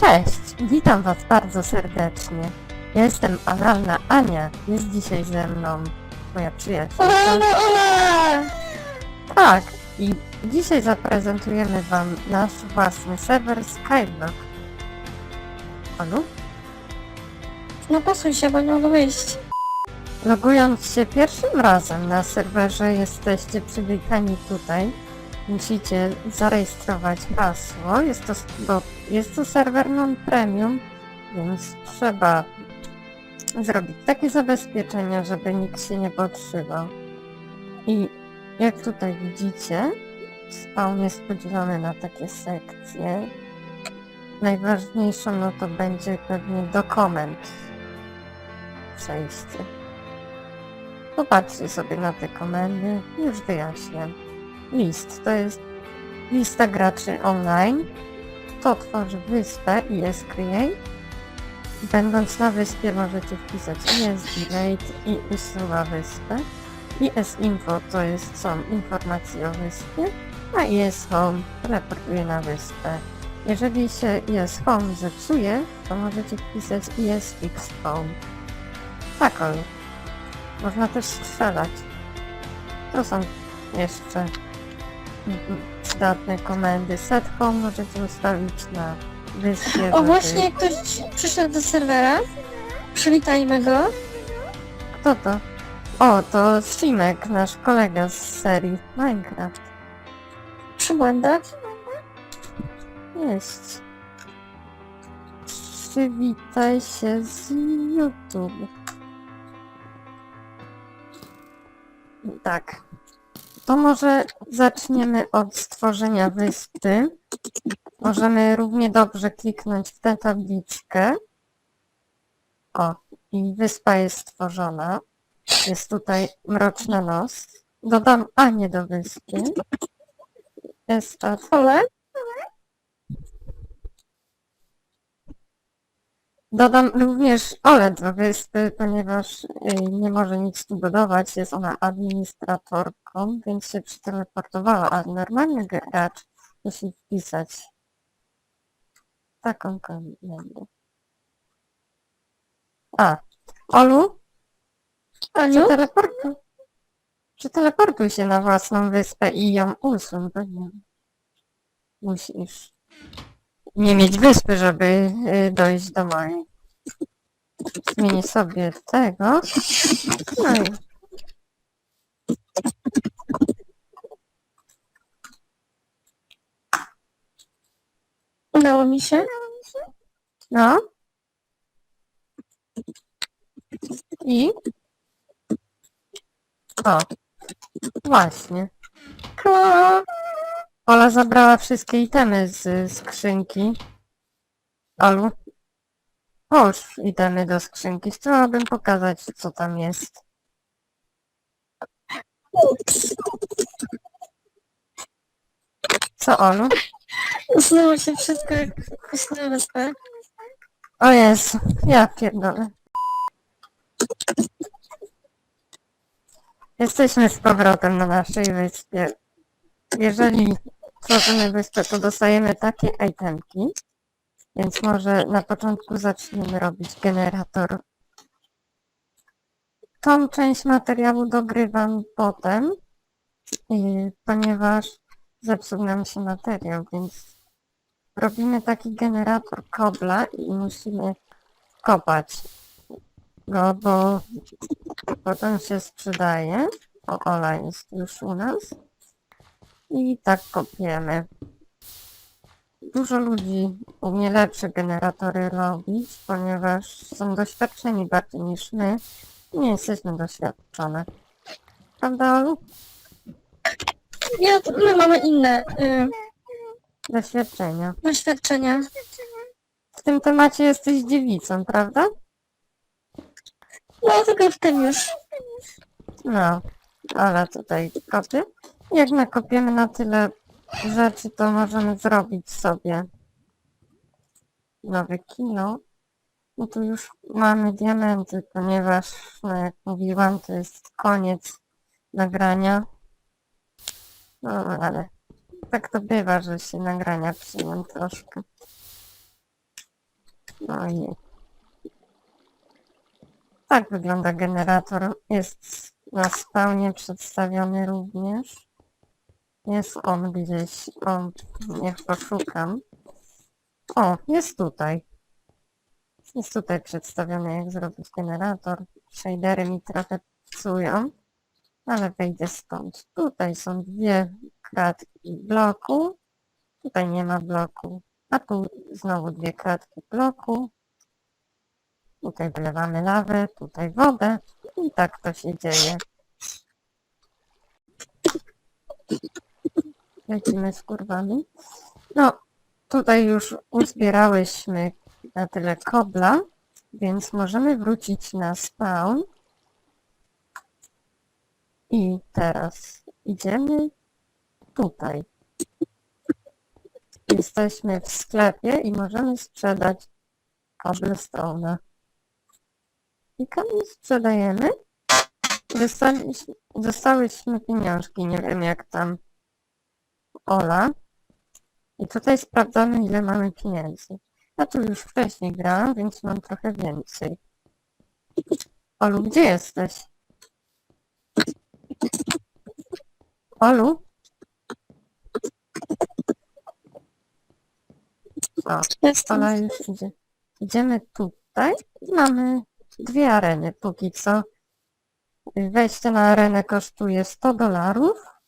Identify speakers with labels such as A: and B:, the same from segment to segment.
A: Cześć, witam Was bardzo serdecznie. Ja Jestem analna Ania, jest dzisiaj ze mną moja przyjaciółka. Tak, i dzisiaj zaprezentujemy Wam nasz własny serwer Skyblock. Olu?
B: No posuń się, bo nie mogę wyjść.
A: Logując się pierwszym razem na serwerze jesteście przywitani tutaj. Musicie zarejestrować hasło. Jest to, bo jest to serwer non-premium, więc trzeba zrobić takie zabezpieczenia, żeby nikt się nie podszywał. I jak tutaj widzicie, spawn jest podzielony na takie sekcje. Najważniejszą no to będzie pewnie dokument przejście. Popatrzcie sobie na te komendy, już wyjaśniam. List to jest lista graczy online. To tworzy wyspę ES Create. Będąc na wyspie możecie wpisać ES Delete i usuwa wyspę. ES Info to jest, są informacje o wyspie, a ES Home reportuje na wyspę. Jeżeli się ES Home zepsuje, to możecie wpisać ES Fix Home. Tak, Olu. Można też strzelać. To są jeszcze przydatne komendy. Set home możecie ustawić na wyspie.
B: O właśnie, ktoś przyszedł do serwera. Przywitajmy go.
A: Kto to? O, to Simek, nasz kolega z serii Minecraft.
B: Przy błędach.
A: Jest. Przywitaj się z YouTube. Tak. To może zaczniemy od stworzenia wyspy. Możemy równie dobrze kliknąć w tę tabliczkę. O, i wyspa jest stworzona. Jest tutaj mroczna nos. Dodam Anię do wyspy. Jest czat.
B: Ole.
A: Dodam również Ole do wyspy, ponieważ y, nie może nic tu budować. Jest ona administratorką, więc się przeteleportowała, a normalny gracz musi wpisać taką komendę. A, Olu,
B: Aniu?
A: przeteleportuj, przeteleportuj się na własną wyspę i ją usuń, bo nie musisz nie mieć wyspy, żeby y, dojść do mojej. Zmienię sobie tego. No i
B: Udało mi się.
A: no. I? O, właśnie.
B: Klo.
A: Ola zabrała wszystkie itemy z skrzynki. Olu. Połóż itemy do skrzynki. Chciałabym pokazać, co tam jest. Co, Olu?
B: Znowu się wszystko jak wyspę.
A: O Jezu, ja pierdolę. Jesteśmy z powrotem na naszej wyspie. Jeżeli tworzymy wyspę, to dostajemy takie itemki. Więc może na początku zaczniemy robić generator. Tą część materiału dogrywam potem, yy, ponieważ zepsuł nam się materiał, więc robimy taki generator kobla i musimy kopać go, bo potem się sprzedaje. O, Ola jest już u nas. I tak kopiemy. Dużo ludzi umie lepsze generatory robić, ponieważ są doświadczeni bardziej niż my. Nie jesteśmy doświadczone. Prawda, Olu?
B: Ja, my mamy inne y,
A: Doświadczenia.
B: doświadczenia.
A: W tym temacie jesteś dziewicą, prawda?
B: No tylko w tym już.
A: No, ale tutaj kopie. Jak nakopiemy na tyle rzeczy, to możemy zrobić sobie nowe kilo. No tu już mamy diamenty, ponieważ, no jak mówiłam, to jest koniec nagrania. No ale tak to bywa, że się nagrania przyjmą troszkę. No i tak wygląda generator. Jest na spawnie przedstawiony również. Jest on gdzieś. O, niech poszukam. O, jest tutaj. Jest tutaj przedstawiony, jak zrobić generator. Shadery mi trochę psują, ale wejdę stąd. Tutaj są dwie kratki bloku. Tutaj nie ma bloku. A tu znowu dwie kratki bloku. Tutaj wylewamy lawę, tutaj wodę. I tak to się dzieje. Lecimy z kurwami. No, tutaj już uzbierałyśmy na tyle kobla, więc możemy wrócić na spawn. I teraz idziemy tutaj. Jesteśmy w sklepie i możemy sprzedać cobblestone'a. I kamień sprzedajemy. Dostaliśmy, dostałyśmy pieniążki, nie wiem jak tam Ola. I tutaj sprawdzamy ile mamy pieniędzy. Ja tu już wcześniej grałam, więc mam trochę więcej. Olu, gdzie jesteś? Olu? O. Ola już idzie. Idziemy tutaj. Mamy dwie areny póki co. Wejście na arenę kosztuje 100 dolarów.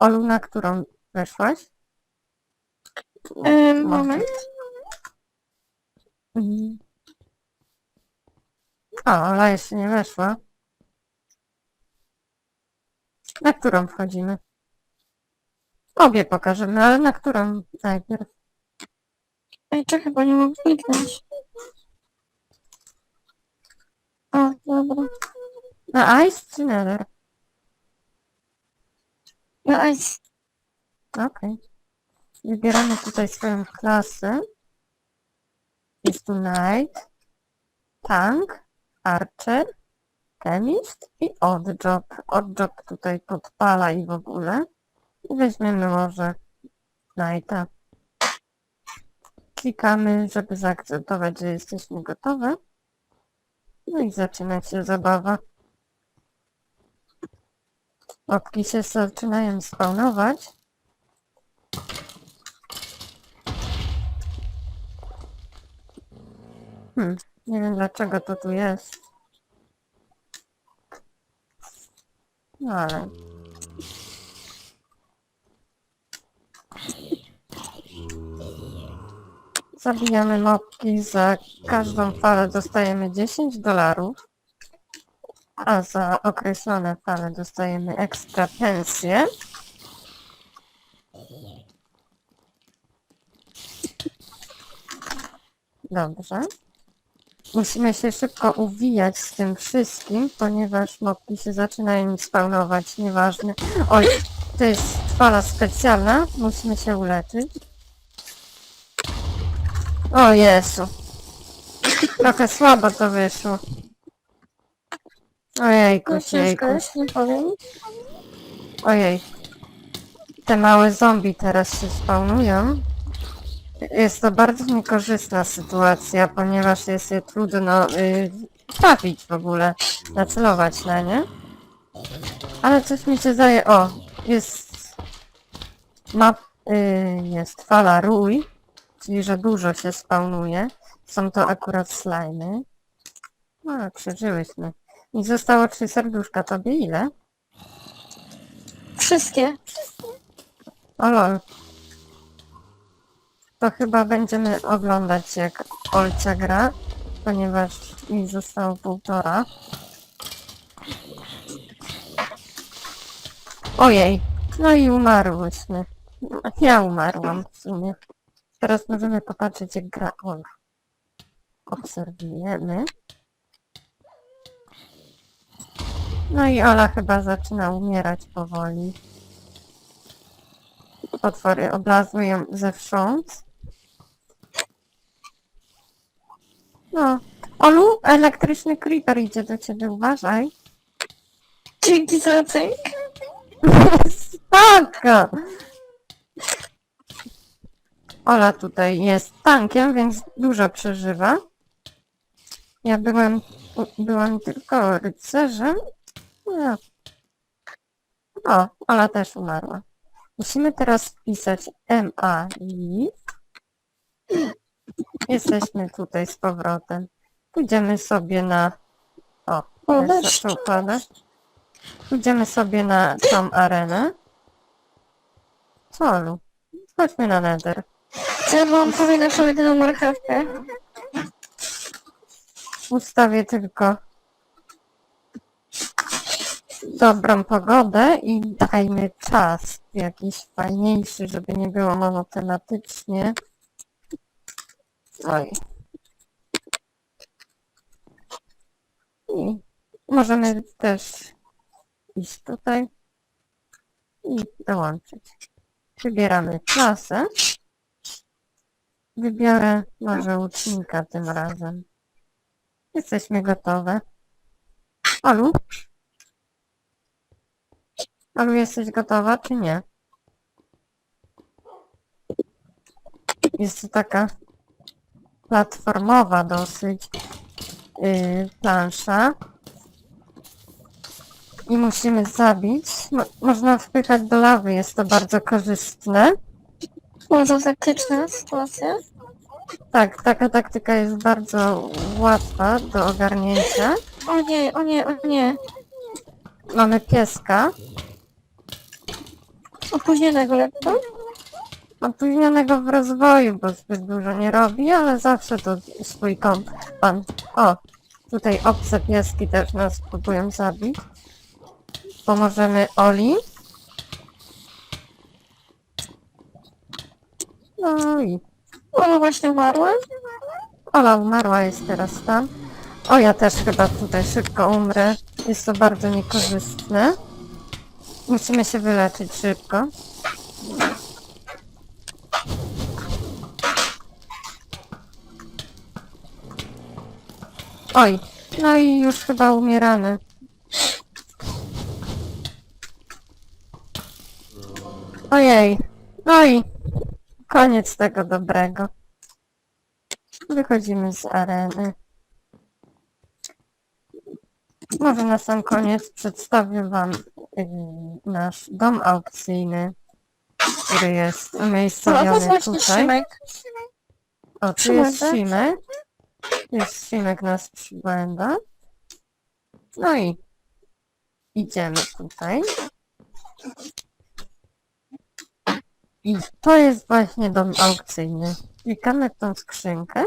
A: Olu, na którą weszłaś?
B: E, moment.
A: Mhm. O, Ola jeszcze nie weszła. Na którą wchodzimy? Obie pokażemy, ale na którą najpierw?
B: Ej, czekaj, bo nie mogę kliknąć. O, dobra.
A: Na Ice czy Nether?
B: No ice.
A: Okej. Wybieramy tutaj swoją klasę. Jest tu Knight, Tank, Archer, Chemist i Oddjob. Oddjob tutaj podpala i w ogóle. I weźmiemy może Knighta. Klikamy, żeby zaakceptować, że jesteśmy gotowe. No i zaczyna się zabawa. Opki się zaczynają spawnować. Hmm, nie wiem dlaczego to tu jest. No ale... Zabijamy mopki, za każdą falę dostajemy 10 dolarów, a za określone fale dostajemy ekstra pensję. Dobrze. Musimy się szybko uwijać z tym wszystkim, ponieważ mopki się zaczynają spawnować, nieważne. Oj, to jest fala specjalna, musimy się uleczyć. O Jezu. Trochę słabo to wyszło.
B: No ciężko nie powiem.
A: Ojej. Te małe zombie teraz się spawnują. Jest to bardzo niekorzystna sytuacja, ponieważ jest je trudno y, trafić w ogóle, nacelować na nie. Ale coś mi się zdaje, o, jest map, y, jest fala rój, czyli że dużo się spawnuje. Są to akurat slajmy. No, przeżyłyśmy. I zostało trzy serduszka, tobie ile?
B: Wszystkie.
A: O lol. To chyba będziemy oglądać jak Olcia gra, ponieważ mi zostało półtora. Ojej, no i umarłyśmy. Ja umarłam w sumie. Teraz możemy popatrzeć jak gra Ol. Obserwujemy. No i Ola chyba zaczyna umierać powoli. Potwory oblazły ją zewsząd. No. Olu, elektryczny creeper idzie do ciebie, uważaj.
B: Dzięki za cynk.
A: Spoko! Ola tutaj jest tankiem, więc dużo przeżywa. Ja byłem, byłam tylko rycerzem. No. O, Ola też umarła. Musimy teraz wpisać MA i jesteśmy tutaj z powrotem. Pójdziemy sobie na... O,
B: O,
A: też
B: deszcz.
A: zaczął padać. Pójdziemy sobie na tą arenę. Co, Olu? Chodźmy na nether.
B: Ja wam powinna sobie tę marchewkę.
A: Ustawię tylko dobrą pogodę i dajmy czas jakiś fajniejszy, żeby nie było monotematycznie. Oj. I możemy też iść tutaj i dołączyć. Wybieramy klasę. Wybiorę może łucznika tym razem. Jesteśmy gotowe. Olu? Olu, jesteś gotowa, czy nie? Jest to taka platformowa dosyć yy, plansza. I musimy zabić. Mo można wpychać do lawy, jest to bardzo korzystne.
B: Bardzo taktyczna sytuacja.
A: Tak, taka taktyka jest bardzo łatwa do ogarnięcia.
B: O nie, o nie, o nie.
A: Mamy pieska.
B: Opóźnionego lekko.
A: Opóźnionego w rozwoju, bo zbyt dużo nie robi, ale zawsze to swój kompan. O, tutaj obce pieski też nas próbują zabić. Pomożemy Oli. No i
B: Ona właśnie umarła.
A: Ola umarła, jest teraz tam. O, ja też chyba tutaj szybko umrę. Jest to bardzo niekorzystne. Musimy się wyleczyć szybko. Oj, no i już chyba umieramy. Ojej, no i koniec tego dobrego. Wychodzimy z areny. Może na sam koniec przedstawię Wam nasz dom aukcyjny, który jest
B: No, to jest
A: umiejscowiony
B: właśnie
A: tutaj.
B: Szymek.
A: O, tu
B: Szymek,
A: jest
B: tak?
A: Szymek. Tu jest Szymek nas przybłęda. No i idziemy tutaj. I to jest właśnie dom aukcyjny. Klikamy w tą skrzynkę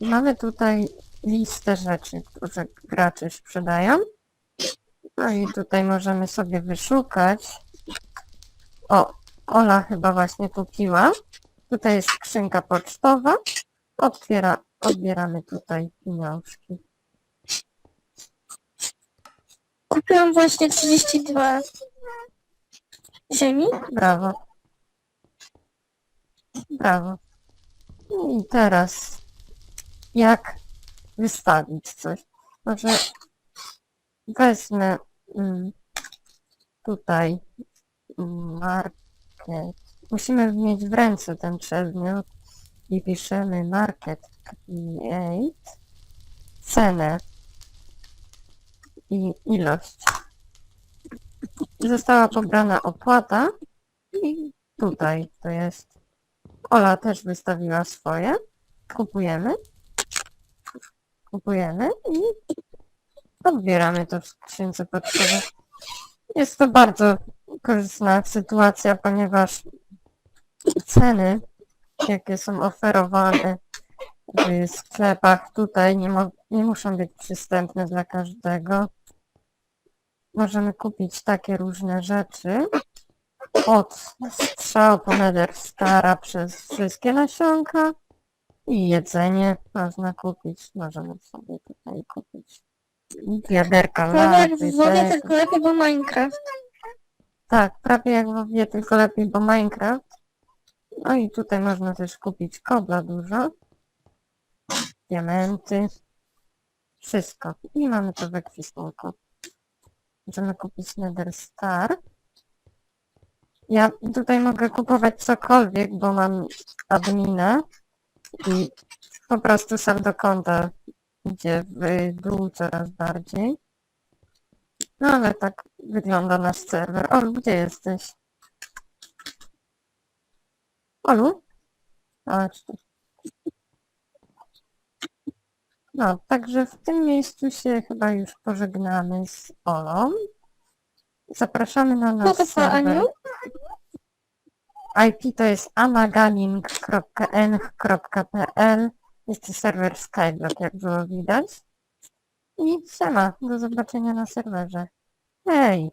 A: mamy tutaj listę rzeczy, które gracze sprzedają. No i tutaj możemy sobie wyszukać. O, Ola chyba właśnie kupiła. Tutaj jest skrzynka pocztowa. Otwiera, odbieramy tutaj pieniążki.
B: Kupiłam właśnie 32 ziemi.
A: Brawo. Brawo. I teraz jak wystawić coś? Może wezmę mm, tutaj market. Musimy mieć w ręce ten przedmiot i piszemy market create cenę i ilość. Została pobrana opłata i tutaj to jest. Ola też wystawiła swoje. Kupujemy. Kupujemy i odbieramy to w skrzynce pocztowej. Jest to bardzo korzystna sytuacja, ponieważ ceny, jakie są oferowane w sklepach tutaj nie, nie muszą być przystępne dla każdego. Możemy kupić takie różne rzeczy. Od strzał po nether stara przez wszystkie nasionka i jedzenie można kupić. Możemy sobie tutaj kupić wiaderka
B: Prawie jak
A: lawy.
B: w wodzie, tylko lepiej, bo Minecraft.
A: Tak, prawie jak w wodzie, tylko lepiej, bo Minecraft. No i tutaj można też kupić kobla dużo. Diamenty. Wszystko. I mamy to w ekwipunku. Możemy kupić Nether Star. Ja tutaj mogę kupować cokolwiek, bo mam adminę i po prostu sam do konta idzie w dół coraz bardziej. No ale tak wygląda nasz serwer. Olu, gdzie jesteś? Olu? Chodź tu. No, także w tym miejscu się chyba już pożegnamy z Olą. Zapraszamy na nasz
B: No
A: serwer.
B: Aniu?
A: IP to jest amaganing.eng.pl Jest to serwer Skyblock, jak było widać. I siema, do zobaczenia na serwerze. Hej!